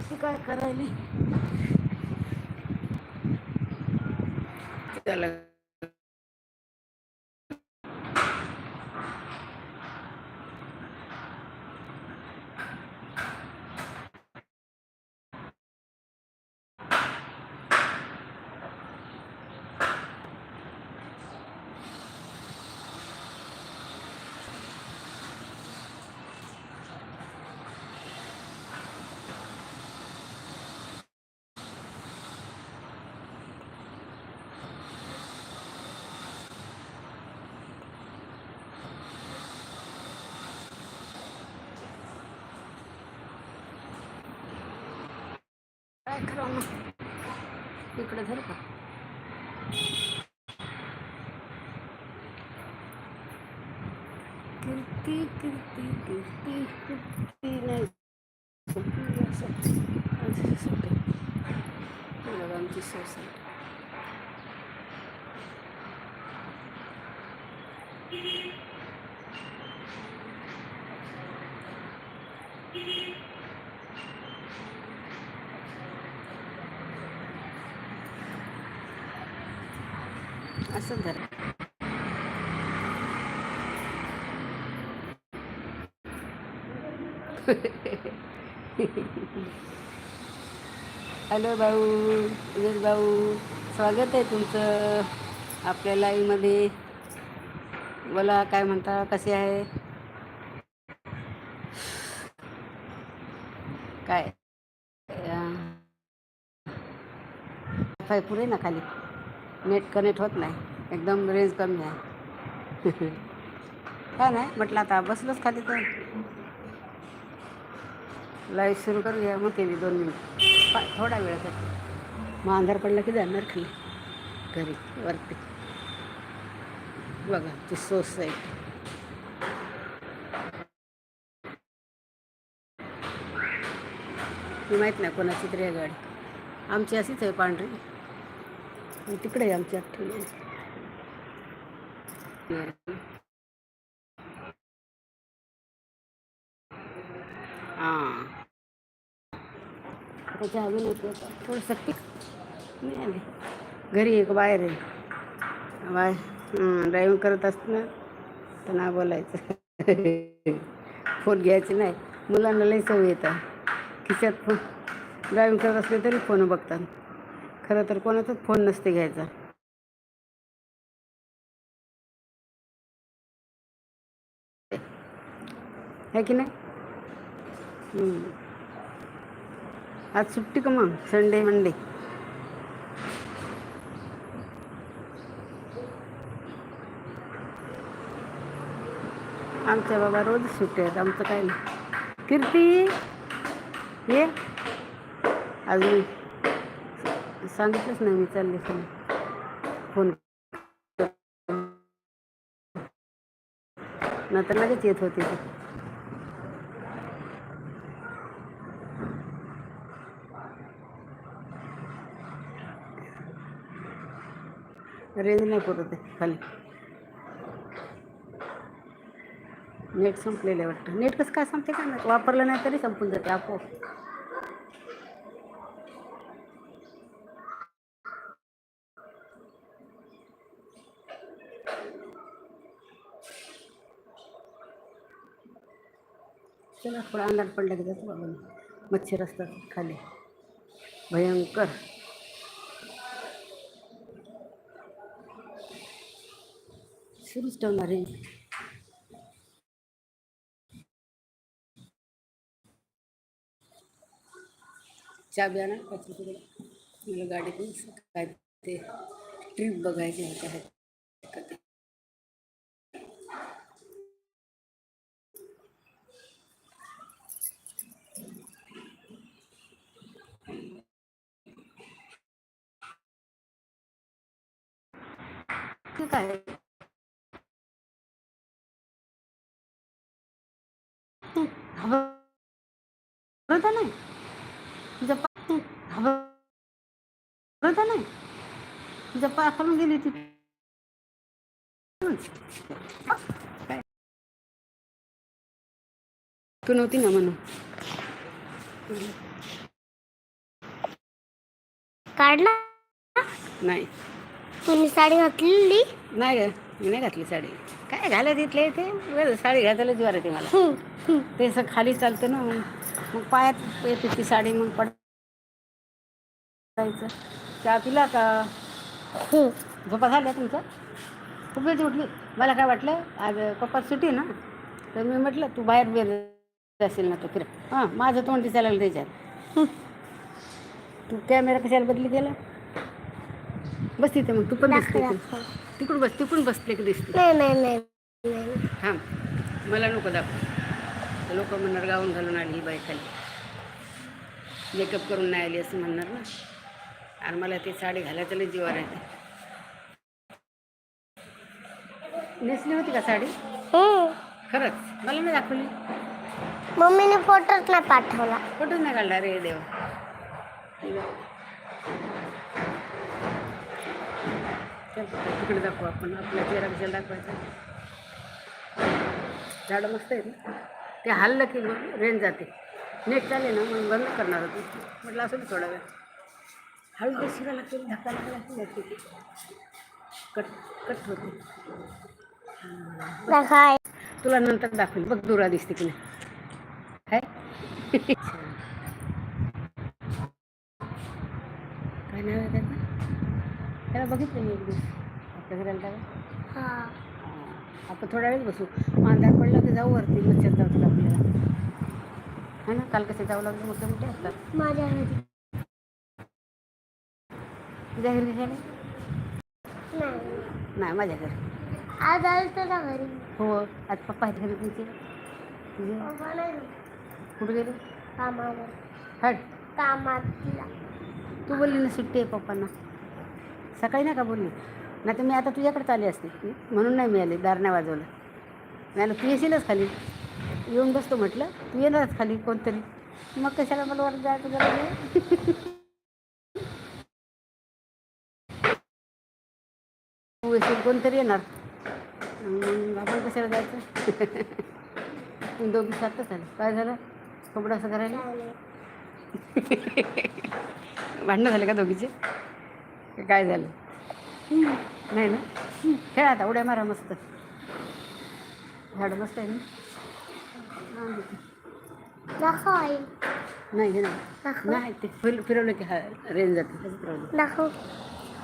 ती काय करायली? त्याला इकडे धर का कीर्ती कीर्ती कीर्ती कीर्ती नाही आमची असं. Thank you. ही बघा आमची सोसायटी असं धर हॅलो भाऊ विजय भाऊ स्वागत आहे तुमचं आपल्या लाईव्हमध्ये बोला काय म्हणता कसे आहे? काय? पुरे ना खाली. नेट कनेक्ट होत नाही. एकदम रेंज कमी आहे. काय नाही म्हटलं आता बसलोच खाली तर. लाईव्ह सुरू करूया मग केली दोन मिनिट पा थोडा वेळासाठी मग अंधार पडला की जाणार खाली. घरी वरती. बघा ती सोसायटी मी माहीत नाही कोणाची तरी आहे गाडी. आमची अशीच आहे पांढरी. तिकडे आमची आठवली हां. त्याच्या अजून येते थोडंसं घरी एक बाहेर आहे. बाय. ड्रायव्हिंग करत असताना तर ना बोलायचं. फोन घ्यायचे नाही. मुलांना लई सवय येतात खिशात फोन ड्रायव्हिंग करत असले तरी फोन बघतात. खरं तर कोणाचाच फोन नसते घ्यायचा. है की नाही? आज सुट्टी का मग? संडे मंडे आमच्या बाबा रोज सुट्टी आहेत आमचं काय नाही. कीर्ती ये. अजून सांगितलंच नाही मी चालले फोन. नंतर लगेच येत होते ते. रेंज नाही पुरत आहे खाली. नेट संपलेलं आहे वाटतं. नेट कसं काय संपते का? वापरलं नाही तरी संपून जाते आपोआप. चला, थोडा अंधार पडला की जातो मच्छर असतात खाली. भयंकर. सुरूच ठेवणार आहे. तिकडे मला काय ते ट्रिप बघायची ठीक आहे नाही नाही खालून गेली ती तू नव्हती ना म्हणून काढला? नाही. तुम्ही साडी घातलेली? नाही ग मी नाही घातली साडी. काय घालत इथले ते बरं साडी घालायला ज्वार येते मला. ते असं खाली चालतं ना मग मग पायात येते ती साडी मग पडायचं. चहा पिला का. झोपा झाल्या तुमचं खूप वेळ उठली. मला काय वाटलं आज पप्पा सुटी ना तर मी म्हटलं तू बाहेर बेर असेल ना तो फिर. हां माझं तोंड दिसायला लागलं त्याच्यात. तू कॅमेरा कशाला बदली केला बस तिथे मग तू पण दाखव, दिसते दाखव. तिकडून बस तिकडून बसले की दिसते. नाही नाही नाही नाही. थांब मला नको दाखव. लोक म्हणणार गाऊन घालून आली ही बाई खाली. मेकअप करून नाही आली असं म्हणणार ना. आणि मला ती साडी घालायचं लई जीवावर येते नेसली होती का साडी? हम्म. खरंच? मला नाही दाखवली. मम्मीने फोटोच नाही पाठवला. कुठून नाही काढला रे देव. चल तिकडे दाखवू आपण. आपला चेहरा कशाला दाखवायचा? झाडं मस्त आहेत ना? ते हल्लं की मग रेंज जाते. नेट चाले ना मग बंद करणार होती. म्हटलं असं थोडा वेळ. हळू ते शिरा लागते धक्का लागला की. कट कट होते. तुला नंतर दाखवेल बघ दुरा दिसते की नाही. काय काय त्याचं? त्याला बघितलं मी एक दिवस. आपल्या घराला त्याला हा. आपण थोडा वेळ बसू. अंधार पडला की जाऊ वरती मच्छर जाऊ आपल्याला. है ना? काल कसे जाऊ लागले मोठे मोठे असतात? माझ्या घरी. कशाला नाही. नाही माझ्या घरी. आज आलं तुझ्या घरी. हो. आज पप्पा आहेत घरी तुमचे? कुठे गेले? कामावर हट. कामातला तू बोलली ना सुट्टी आहे पप्पांना. सकाळी नाही का बोलली? नाही तर मी आता तुझ्याकडे आली असते. म्हणून नाही मिळाली दार नाही वाजवलं नाही तू येशीलच खाली. येऊन बसतो म्हटलं तू येणारच खाली कोणतरी. मग कशाला मला वर जायचं गरज तू येशील कोणतरी येणार. मग आपण कशाला जायचं? दोघी सातच आले. काय झालं? कपडा असं करायला? भांडणं झाले का दोघीचे? काय झालं? नाही ना? खेळा आता उड्या मारा मस्त. झाडं मस्त आहे ना? नाही हे नाही. ते फिर फिरवलं की हा रेंज जाते.